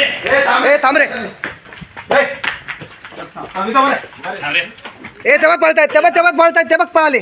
ए थांब रे. ए ते बघ पळतायत ते बघ ते बघ पळतायत ते बघ पळाले.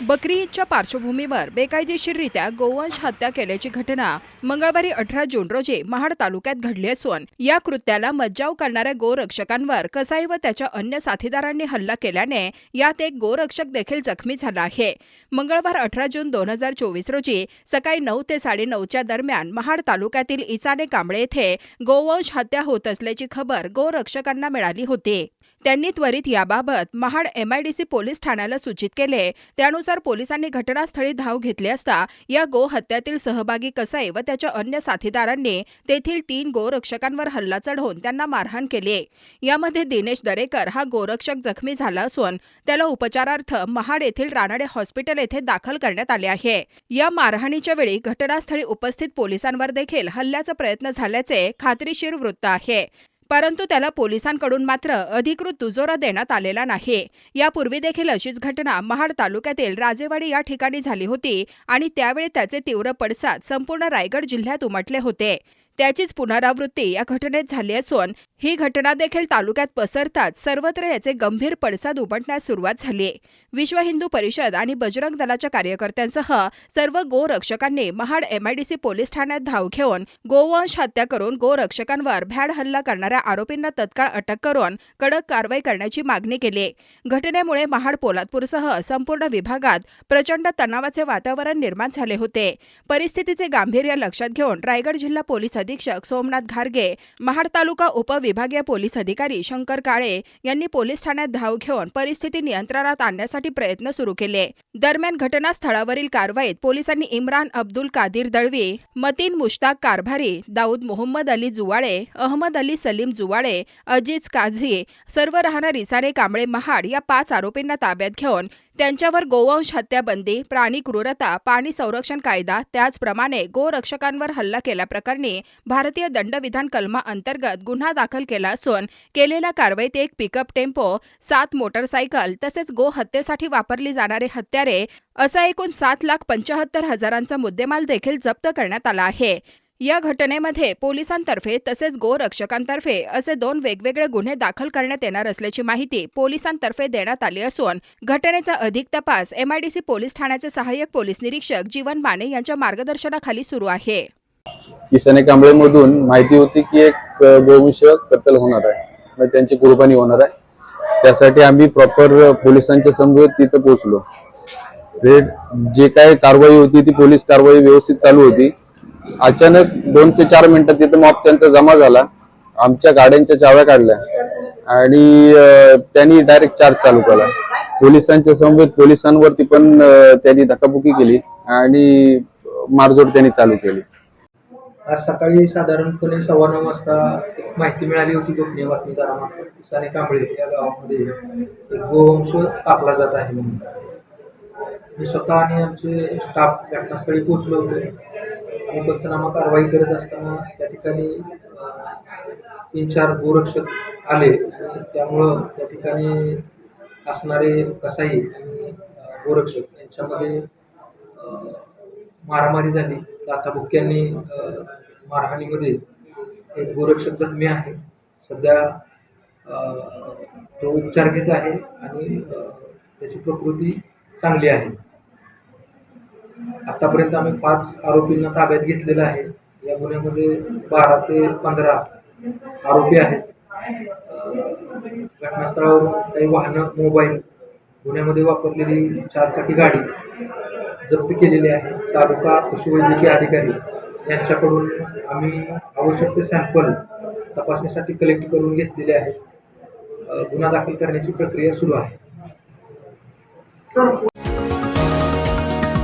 बकरी ईदच्या पार्श्वभूमीवर बेकायदेशीररित्या गोवंश हत्या केल्याची घटना मंगळवारी अठरा जून रोजी महाड तालुक्यात घडली असून या कृत्याला मज्जाव करणाऱ्या गोरक्षकांवर कसाई व त्याच्या अन्य साथीदारांनी हल्ला केल्याने यात एक गोरक्षक देखील जखमी झाला आहे. मंगळवार अठरा जून दोन हजार चोवीस रोजी सकाळी नऊ ते साडेनऊच्या दरम्यान महाड तालुक्यातील इचाने कांबळे येथे गोवंश हत्या होत असल्याची खबर गोरक्षकांना मिळाली होती. त्यांनी त्वरित याबाबत महाड एमआयडीसी पोलीस ठाण्याला सूचित केले. त्यानुसार पोलिसांनी घटनास्थळी धाव घेतली असता या गो हत्यातील सहभागी कसाई व त्याच्या अन्य साथीदारांनी तेथील तीन गोरक्षकांवर हल्ला चढवून त्यांना मारहाण केली. यामध्ये दिनेश दरेकर हा गोरक्षक जखमी झाला असून त्याला उपचारार्थ महाड येथील रानडे हॉस्पिटल येथे दाखल करण्यात आले आहे. या मारहाणीच्या वेळी घटनास्थळी उपस्थित पोलिसांवर देखील हल्ल्याचा प्रयत्न झाल्याचे खात्रीशीर वृत्त आहे. परंतु त्याला पोलिसांकडून मात्र अधिकृत दुजोरा देण्यात आलेला नाही. यापूर्वी देखील अशीच घटना महाड तालुक्यातील राजेवाडी या ठिकाणी झाली होती आणि त्यावेळी त्याचे तीव्र पडसाद संपूर्ण रायगड जिल्ह्यात उमटले होते. त्याचीच पुनरावृत्ती या घटनेत झाली असून ही घटना देखील तालुक्यात पसरताच सर्वत्र याचे गंभीर पडसाद उमटण्यास सुरुवात झाली विश्व हिंदू परिषद आणि बजरंग दलाच्या कार्यकर्त्यांसह सर्व गोरक्षकांनी महाड एमआयडीसी पोलीस ठाण्यात धाव घेऊन गोवंश हत्या करून गोरक्षकांवर भ्याड हल्ला करणाऱ्या आरोपींना तत्काळ अटक करून कडक कारवाई करण्याची मागणी केली घटनेमुळे महाड पोलादपूरसह संपूर्ण विभागात प्रचंड तणावाचे वातावरण निर्माण झाले होते. परिस्थितीचे गांभीर्य लक्षात घेऊन रायगड जिल्हा पोलीस अधीक्षक सोमनाथ घारगे महाड तालुका उपविभागीय पोलीस अधिकारी शंकर काळे यांनी पोलीस ठाण्यात धाव घेऊन परिस्थिती नियंत्रणात आणण्यासाठी प्रयत्न सुरू केले. दरम्यान घटनास्थळावरील कारवाईत पोलिसांनी इम्रान अब्दुल कादिर दळवी मतीन मुश्ताक कारभारी दाऊद मोहम्मद अली जुवाळे अहमद अली सलीम जुवाळे अजीज काझी सर्व राहणारी साने कांबळे महाड या पाच आरोपींना ताब्यात घेऊन त्यांच्यावर गोवंश हत्याबंदी प्राणी क्रूरता पाणी संरक्षण कायदा त्याचप्रमाणे गोरक्षकांवर हल्ला केल्याप्रकरणी भारतीय दंडविधान कलमा अंतर्गत गुन्हा दाखल केला असून केलेल्या कारवाईत एक पिकअप टेम्पो सात मोटरसायकल तसेच गो हत्येसाठी वापरली जाणारे हत्यारे असा एकूण सात लाख पंचाहत्तर हजारांचा मुद्देमाल देखील जप्त करण्यात आला आहे. या घटनेमध्ये पोलिसांतर्फे तसेच गोरक्षकांतर्फे असे दोन वेगवेगळे गुन्हे दाखल करण्यात येणार असल्याची माहिती पोलिसांतर्फे देण्यात आली असून घटनेचा अधिक तपास एमआयडीसी पोलीस ठाण्याचे सहाय्यक पोलीस निरीक्षक जीवन माने यांच्या मार्गदर्शनाखाली सुरू आहे. किसाने कांबळेमधून माहिती होती की एक गोवंश कत्तल होणार आहे. म्हणजे त्यांची कुर्बानी होणार आहे. त्यासाठी आम्ही प्रॉपर पोलिसांच्या समवेत तिथं पोहोचलो. ते जे काय कारवाई होती ती पोलीस कारवाई व्यवस्थित चालू होती. अचानक दोन ते चार मिनिटात तिथं मॉब त्यांचा जमा झाला. आमच्या गाड्यांच्या चाव्या काढल्या. आणि त्यांनी डायरेक्ट चार्ज चालू केला. पोलिसांच्या समवेत पोलिसांवरती पण त्यांनी धक्काबुकी केली आणि मारझोड त्यांनी चालू केली. आज सकाळी साधारणपणे सव्वा नऊ वाजता एक माहिती मिळाली होती गोपनीय बातमीदारामार्फत. किसाने कांबळे या गावामध्ये एक गोवंश कापला जात आहे म्हणून. मी स्वतः आणि आमचे स्टाफ घटनास्थळी पोहोचलो होतो. आणि पंचनामा कारवाई करत असताना त्या ठिकाणी तीन चार गोरक्षक आले. आणि त्यामुळं त्या ठिकाणी असणारे कसाई आणि गोरक्षक यांच्यामध्ये मारामारी झाली. लाथाबुक्क्यांनी मारहाणीमध्ये एक गोरक्षक जखमी आहे. सध्या तो उपचार घेत आहे आणि त्याची प्रकृती चांगली आहे. आतापर्यंत आम्ही पाच आरोपींना ताब्यात घेतलेलं आहे. या गुन्ह्यामध्ये बारा ते पंधरा आरोपी आहेत. घटनास्थळावर घटनास्थळावरून काही वाहनं मोबाईल गुन्ह्यामध्ये वापरलेली चारसाठी गाडी जप्त केलेली आहे. तालुका पशुवैद्यकीय अधिकारी यांच्याकडून आम्ही आवश्यक ते सॅम्पल तपासणीसाठी कलेक्ट करून घेतलेले आहेत. गुन्हा दाखल करण्याची प्रक्रिया सुरू आहे.